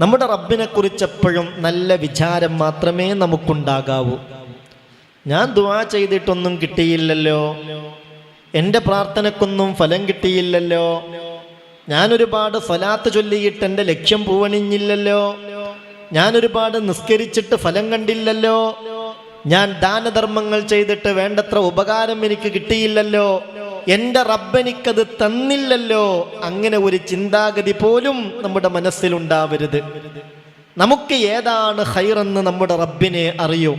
നമ്മുടെ റബ്ബിനെ കുറിച്ച് എപ്പോഴും നല്ല വിചാരം മാത്രമേ നമുക്കുണ്ടാകാവൂ. ഞാൻ ദുവാ ചെയ്തിട്ടൊന്നും കിട്ടിയില്ലല്ലോ. എന്റെ പ്രാർത്ഥനക്കൊന്നും ഫലം കിട്ടിയില്ലല്ലോ. ഞാനൊരുപാട് ഫലാത്ത് ചൊല്ലിയിട്ട് എന്റെ ലക്ഷ്യം പൂവണിഞ്ഞില്ലല്ലോ. ഞാനൊരുപാട് നിസ്കരിച്ചിട്ട് ഫലം കണ്ടില്ലല്ലോ. ഞാൻ ദാനധർമ്മങ്ങൾ ചെയ്തിട്ട് വേണ്ടത്ര ഉപകാരം എനിക്ക് കിട്ടിയില്ലല്ലോ. എന്റെ റബ്ബനിക്കത് തന്നില്ലല്ലോ. അങ്ങനെ ഒരു ചിന്താഗതി പോലും നമ്മുടെ മനസ്സിലുണ്ടാവരുത്. നമുക്ക് ഏതാണ് ഹൈറെന്ന് നമ്മുടെ റബ്ബിനെ അറിയൂ.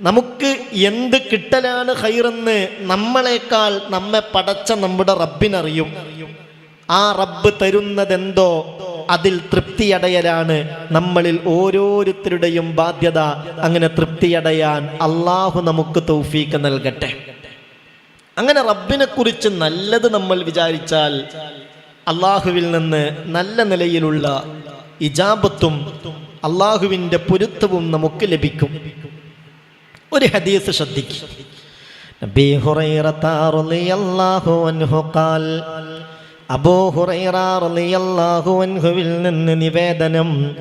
നമുക്ക് എന്ത് കിട്ടലാണ് ഹൈറെന്ന് നമ്മളെക്കാൾ നമ്മെ പടച്ച നമ്മുടെ റബ്ബിനറിയും. ആ റബ്ബ് തരുന്നതെന്തോ അതിൽ തൃപ്തിയടയലാണ്. നമ്മളിൽ ഓരോരുത്തരുടെയും ബാധ്യത അങ്ങനെ തൃപ്തിയടയാൻ അള്ളാഹു നമുക്ക് തൗഫീക്ക് നൽകട്ടെ. അങ്ങനെ റബ്ബിനെ കുറിച്ച് നല്ലത് നമ്മൾ വിചാരിച്ചാൽ അള്ളാഹുവിൽ നിന്ന് നല്ല നിലയിലുള്ള ഇജാബത്തും അള്ളാഹുവിന്റെ പൊരുത്തവും നമുക്ക് ലഭിക്കും. ഒരു ഹദീസ് ശ്രദ്ധിക്കും. റളിയല്ലാഹു അൻഹു ഖാൽ നിന്ന് നിവേദനം.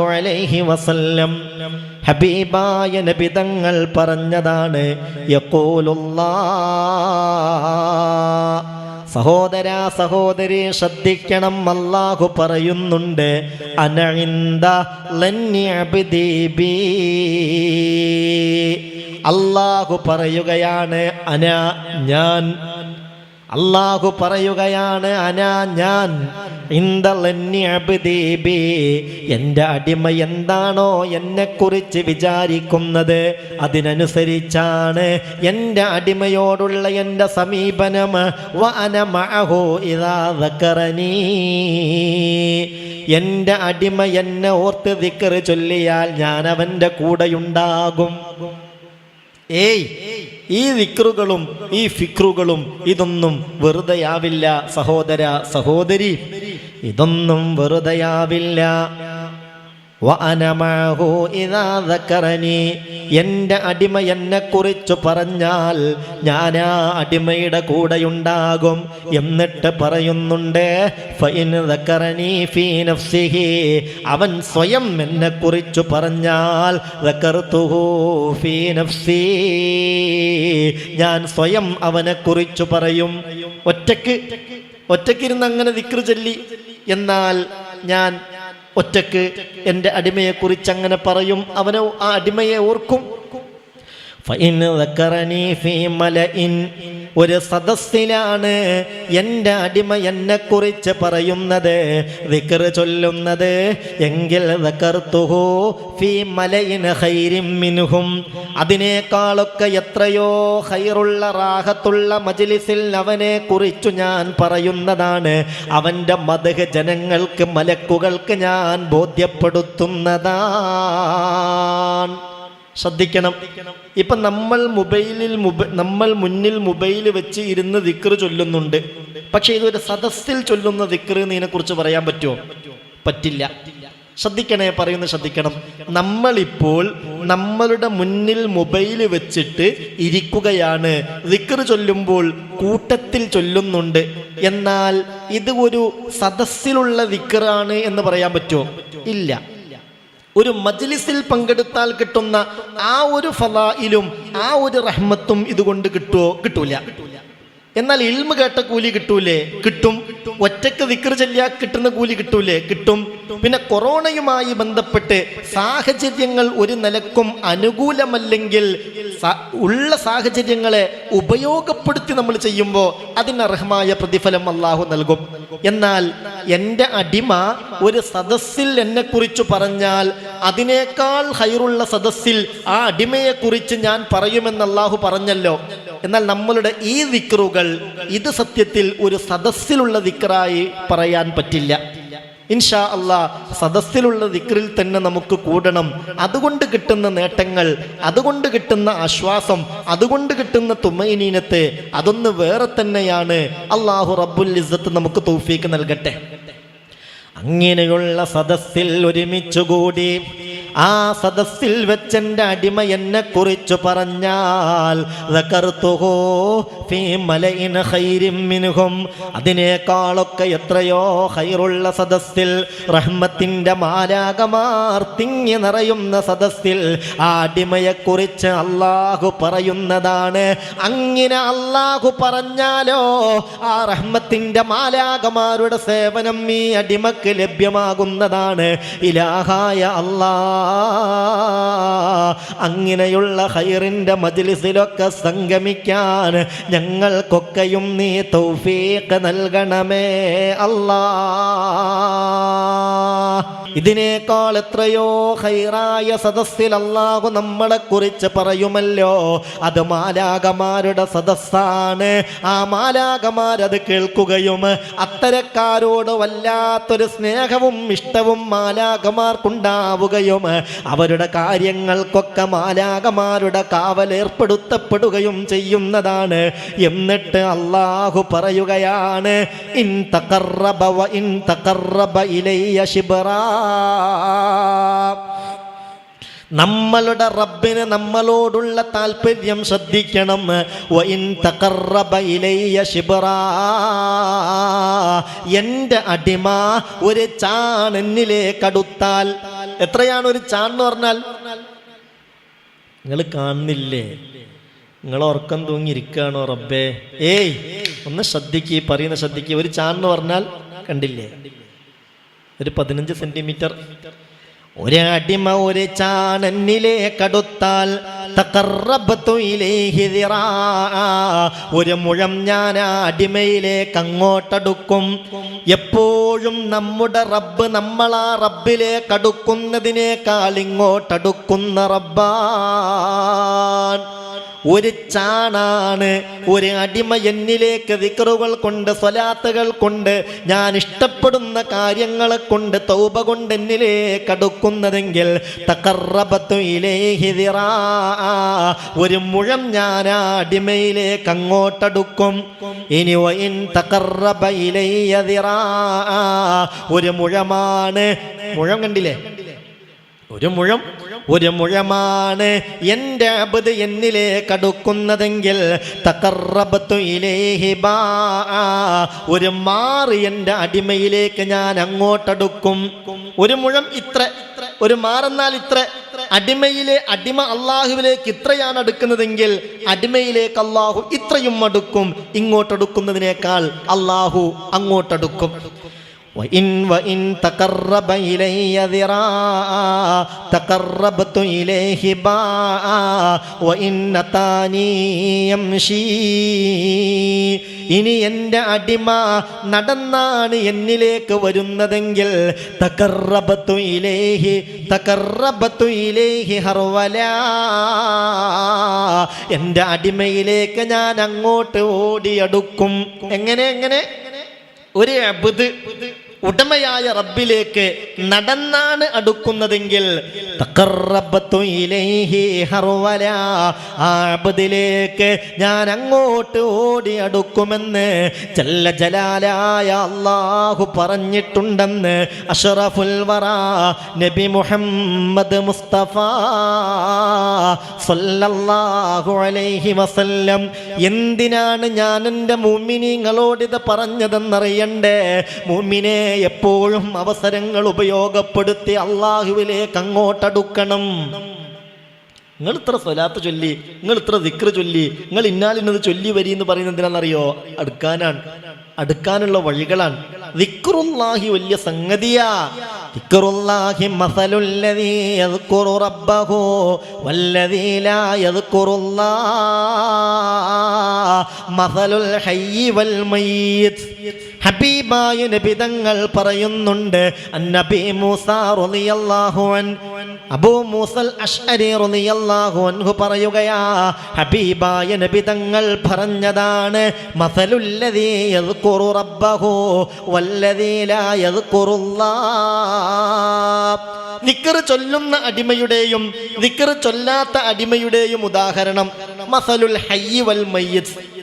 അലൈഹി വസല്ലം. ഹബീബായ പറഞ്ഞതാണ് സഹോദര സഹോദരി ശ്രദ്ധിക്കണം. അല്ലാഹു പറയുന്നുണ്ട് അനഴിന്ത അല്ലാഹു പറയുകയാണ് അന ഞാൻ അല്ലാഹു പറയുകയാണ് അനാ ഞാൻ എന്റെ അടിമ എന്താണോ എന്നെക്കുറിച്ച് വിചാരിക്കുന്നത്? അതിനനുസരിച്ചാണ് എന്റെ അടിമയോടുള്ള എന്റെ സമീപനം. എന്റെ അടിമ എന്നെ ഓർത്ത് ദിക്കറ് ചൊല്ലിയാൽ ഞാൻ അവന്റെ കൂടെയുണ്ടാകും. ഏയ് ഈ വിക്രുകളും ഈ ഫിക്രുകളും ഇതൊന്നും വെറുതെയാവില്ല സഹോദര സഹോദരി. ഇതൊന്നും വെറുതെയാവില്ല. എന്റെ അടിമ എന്നെ കുറിച്ച് പറഞ്ഞാൽ ഞാൻ ആ അടിമയുടെ കൂടെയുണ്ടാകും എന്നിട്ട് പറയുന്നുണ്ട് അവൻ സ്വയം എന്നെ കുറിച്ച് പറഞ്ഞാൽ ഞാൻ സ്വയം അവനെ കുറിച്ച് പറയും. ഒറ്റയ്ക്ക് ഒറ്റക്കിരുന്ന് അങ്ങനെ ദിക്റ് ചൊല്ലി. എന്നാൽ ഞാൻ ഒറ്റയ്ക്ക് എന്റെ അടിമയെക്കുറിച്ച് അങ്ങനെ പറയും. അവനെ ആ അടിമയെ ഓർക്കും. ഒരു സദസ്സിലാണ് എന്റെ അടിമ എന്നെക്കുറിച്ച് പറയുന്നത് വിക്കർ ചൊല്ലുന്നത്. എങ്കിൽ മിൻഹും. അതിനേക്കാളൊക്കെ എത്രയോ ഹൈറുള്ള റാഹത്തുള്ള മജിലിസിൽ അവനെ കുറിച്ചു ഞാൻ പറയുന്നതാണ്. അവന്റെ മതഹ് ജനങ്ങൾക്ക് മലക്കുകൾക്ക് ഞാൻ ബോധ്യപ്പെടുത്തുന്നതാണ്. ശ്രദ്ധിക്കണം. ഇപ്പൊ നമ്മൾ മൊബൈലിൽ നമ്മൾ മുന്നിൽ മൊബൈൽ വെച്ച് ഇരുന്ന് ദിക്ർ ചൊല്ലുന്നുണ്ട്. പക്ഷെ ഇതൊരു സദസ്സിൽ ചൊല്ലുന്ന ദിക്ർ ഇതിനെ കുറിച്ച് പറയാൻ പറ്റുമോ? പറ്റില്ല. ശ്രദ്ധിക്കണേ പറയുന്നത് ശ്രദ്ധിക്കണം. നമ്മളിപ്പോൾ നമ്മളുടെ മുന്നിൽ മൊബൈൽ വെച്ചിട്ട് ഇരിക്കുകയാണ്. ദിക്ർ ചൊല്ലുമ്പോൾ കൂട്ടത്തിൽ ചൊല്ലുന്നുണ്ട്. എന്നാൽ ഇത് ഒരു സദസ്സിലുള്ള ദിക്റാണ് എന്ന് പറയാൻ പറ്റുമോ? ഇല്ല. ഒരു മജ്ലിസിൽ പങ്കെടുത്താൽ കിട്ടുന്ന ആ ഒരു ഫലായിലും ആ ഒരു റഹ്മത്തും ഇതുകൊണ്ട് കിട്ടുമോ കിട്ടൂല. എന്നാൽ ഇൽമ കേട്ട കൂലി കിട്ടൂലേ? കിട്ടും. ഒറ്റയ്ക്ക് വിക്ര ചൊല്ലിയാൽ കിട്ടുന്ന കൂലി കിട്ടൂലേ? കിട്ടും. പിന്നെ കൊറോണയുമായി ബന്ധപ്പെട്ട് സാഹചര്യങ്ങൾ ഒരു നിലക്കും അനുകൂലമല്ലെങ്കിൽ ഉള്ള സാഹചര്യങ്ങളെ ഉപയോഗപ്പെടുത്തി നമ്മൾ ചെയ്യുമ്പോൾ അതിനർഹമായ പ്രതിഫലം അള്ളാഹു നൽകും. എന്നാൽ എന്റെ അടിമ ഒരു സദസ്സിൽ എന്നെ കുറിച്ച് പറഞ്ഞാൽ അതിനേക്കാൾ ഹൈറുള്ള സദസ്സിൽ ആ അടിമയെ കുറിച്ച് ഞാൻ പറയുമെന്ന് അള്ളാഹു പറഞ്ഞല്ലോ. എന്നാൽ നമ്മളുടെ ഈ ദിക്റുകൾ ഇത് സത്യത്തിൽ ഒരു സദസ്സിലുള്ള ദിക്റായി പറയാൻ പറ്റില്ല. ഇൻഷാ അള്ളാ സദസ്സിലുള്ള ദിക്റിൽ തന്നെ നമുക്ക് കൂടണം. അതുകൊണ്ട് കിട്ടുന്ന നേട്ടങ്ങൾ അതുകൊണ്ട് കിട്ടുന്ന ആശ്വാസം അതുകൊണ്ട് കിട്ടുന്ന തുമ്മൈനീനത്ത് അതൊന്ന് വേറെ തന്നെയാണ്. അള്ളാഹു റബ്ബുൽ ഇസ്സത്ത് നമുക്ക് തൗഫീക്ക് നൽകട്ടെ. അങ്ങനെയുള്ള സദസ്സിൽ ഒരുമിച്ചുകൂടി ആ സദസ്സിൽ വെച്ചെന്റെ അടിമ എന്നെ കുറിച്ചു പറഞ്ഞാൽ അതിനേക്കാളൊക്കെ എത്രയോ ഹൈറുള്ള സദസ്സിൽ റഹ്മത്തിന്റെ മാലാകമാർ തിങ്ങി നിറയുന്ന സദസ്സിൽ ആ അടിമയെക്കുറിച്ച് അള്ളാഹു പറയുന്നതാണ്. അങ്ങനെ അള്ളാഹു പറഞ്ഞാലോ ആ റഹ്മത്തിന്റെ മാലാകമാരുടെ സേവനം ഈ അടിമക്ക് ലഭ്യമാകുന്നതാണ്. ഇലാഹായ അള്ളാഹ് അങ്ങനെയുള്ള ഹൈറിന്റെ മജിലിസിലൊക്കെ സംഗമിക്കാൻ ഞങ്ങൾക്കൊക്കെയും നീ തൗഫീഖ് നൽകണമേ അല്ലാ. ഇതിനേക്കാൾ എത്രയോ ഹൈറായ സദസ്സിൽ അല്ലാഹു നമ്മളെ കുറിച്ച് പറയുമല്ലോ. അത് മാലാകമാരുടെ സദസ്സാണ്. ആ മാലാകമാരത് കേൾക്കുകയും അത്തരക്കാരോട് വല്ലാത്തൊരു സ്നേഹവും ഇഷ്ടവും മാലാകമാർക്കുണ്ടാവുകയും അവരുടെ കാര്യങ്ങൾക്കൊക്കെ മാലാകമാരുടെ കാവൽ കാവലേർപ്പെടുത്തപ്പെടുകയും ചെയ്യുന്നതാണ്. എന്നിട്ട് അള്ളാഹു പറയുകയാണ് ഇൻ ഇൻ നമ്മളുടെ റബ്ബിന് നമ്മളോടുള്ള താല്പര്യം ശ്രദ്ധിക്കണം. എന്റെ അടിമ ഒരു ചാണെന്നിലേക്ക് അടുത്താൽ എത്രയാണ് ഒരു ചാണെന്ന് പറഞ്ഞാൽ? നിങ്ങൾ കാണുന്നില്ലേ? നിങ്ങൾ ഉറക്കം തൂങ്ങിയിരിക്കുകയാണോ റബ്ബേ? ഏയ് ഒന്ന് ശ്രദ്ധിക്ക് പറയുന്ന ശ്രദ്ധിക്ക്. ഒരു ചാണെന്ന് പറഞ്ഞാൽ കണ്ടില്ലേ? ഒരു പതിനഞ്ച് സെന്റിമീറ്റർ. ഒരടിമ ഒരു ചാനന്നിലെ കടുത്താൽ. ഒരു മുഴം ഞാൻ അടിമയിലേക്ക് അങ്ങോട്ടടുക്കും എപ്പോഴും നമ്മുടെ റബ്ബ് നമ്മളാ റബ്ബിലേക്ക് അടുക്കുന്നതിനേക്കാൾ ഇങ്ങോട്ടടുക്കുന്ന റബ്ബാൻ ഒരു ചാണാണ് ഒരു അടിമ എന്നിലേക്ക് വിക്രുകൾ കൊണ്ട് സ്വലാത്തുകൾ കൊണ്ട് ഞാൻ ഇഷ്ടപ്പെടുന്ന കാര്യങ്ങളെ കൊണ്ട് തൗബ കൊണ്ട് എന്നിലേക്ക് അടുക്കുന്നതെങ്കിൽ. ഒരു മുഴം ഞാൻ ആ അടിമയിലേക്ക് അങ്ങോട്ടടുക്കും ഇനി. ഒരു മുഴമാണ് മുഴം കണ്ടില്ലേ ഒരു മുഴം ഒരു മുഴമാണ് എന്റെ അബദ് എന്നിലേക്ക് കടുക്കുന്നതെങ്കിൽ തക്കറബത്തു ഇലേഹി ബാ. ഒരു മാറ് എന്റെ അടിമയിലേക്ക് ഞാൻ അങ്ങോട്ടടുക്കും. ഒരു മുഴം ഇത്ര ഒരു മാറെന്നാൽ ഇത്ര. അടിമയിലെ അടിമ അള്ളാഹുവിലേക്ക് ഇത്രയാണ് അടുക്കുന്നതെങ്കിൽ അടിമയിലേക്ക് അള്ളാഹു ഇത്രയും അടുക്കും. ഇങ്ങോട്ടടുക്കുന്നതിനേക്കാൾ അള്ളാഹു അങ്ങോട്ടടുക്കും. وإن وإن تقرب إلي ذراعا تقربت إليه باعا وإن أتاني يمشي ഇനി എൻ്റെ അടിമ നടന്നാണ് എന്നിലേക്ക് വരുന്നതെങ്കിൽ തകർറബത്തു ഇലേഹി തകർറബത്തു ഇലേഹി ഹർവല എൻ്റെ അടിമയിലേക്ക് ഞാൻ അങ്ങോട്ട് ഓടിയടുക്കും എങ്ങനെ എങ്ങനെ ഒരു അബുദ് ഉടമയായ റബ്ബിലേക്ക് നടന്നാണ് അടുക്കുന്നതെങ്കിൽ ആബദിലേക്ക് ഞാൻ അങ്ങോട്ട് ഓടി അടുക്കുമെന്ന് ജല്ല ജലാലായ അള്ളാഹു പറഞ്ഞിട്ടുണ്ടെന്ന് അഷറഫുൽ വറ നബി മുഹമ്മദ് മുസ്തഫ സല്ലല്ലാഹു അലൈഹി വസല്ലം. എന്തിനാണ് ഞാൻ എന്റെ മുമിനിങ്ങളോട് ഇത് പറഞ്ഞതെന്നറിയണ്ടേ? മുമിനെ എപ്പോഴും അവസരങ്ങൾ ഉപയോഗപ്പെടുത്തി അള്ളാഹുവിലേക്ക് അങ്ങോട്ടടുക്കണം. നിങ്ങൾ ഇത്ര സ്വലാത്ത് ചൊല്ലി നിങ്ങൾ ഇത്ര ദിക്ര ചൊല്ലി നിങ്ങൾ ഇന്നാലിന്നത് ചൊല്ലി വരി എന്ന് പറയുന്നത് എന്തിനാണെന്നറിയോ? അടുക്കാനാണ്. അടുക്കാനുള്ള വഴികളാണ്. ദിക്റുല്ലാഹി വലിയ സംഗതിയാ. ദിക്റുല്ലാഹി മസലുല്ലദീ യദ്കുറു റബ്ബഹു വല്ലദീ ലാ യദ്കുറുല്ലാഹ് മസലുൽ ഹയ്യി വൽ ഹബീബായ നബിതങ്ങൾ പറയുന്നുണ്ട് മൂസ അബൂ മൂസൽ റളിയല്ലാഹു അൻഹു ഹബീബായ നബിതങ്ങൾ പറഞ്ഞതാണ് റബ്ബഹു വല്ലദീ ലാ ചൊല്ലുന്ന അടിമയുടെയും നിക്കറ് ചൊല്ലാത്ത അടിമയുടെയും ഉദാഹരണം മസലുൽ ഹയ്യി വൽ മയ്യിത്ത്.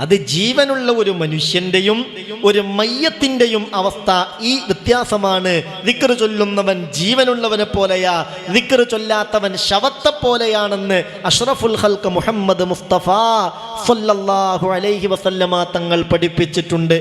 അത് ജീവനുള്ള ഒരു മനുഷ്യന്റെയും ഒരു മയ്യത്തിന്റെയും അവസ്ഥ ഈ വ്യത്യാസമാണ്. ദിക്ർ ചൊല്ലുന്നവൻ ജീവനുള്ളവനെ പോലെയാ ദിക്ർ ചൊല്ലാത്തവൻ ശവത്തെ പോലെയാണെന്ന് അഷ്റഫുൽ ഹൽക്ക് മുഹമ്മദ് മുസ്തഫ സല്ലല്ലാഹു അലൈഹി വസല്ലമ തങ്ങൾ പഠിപ്പിച്ചിട്ടുണ്ട്.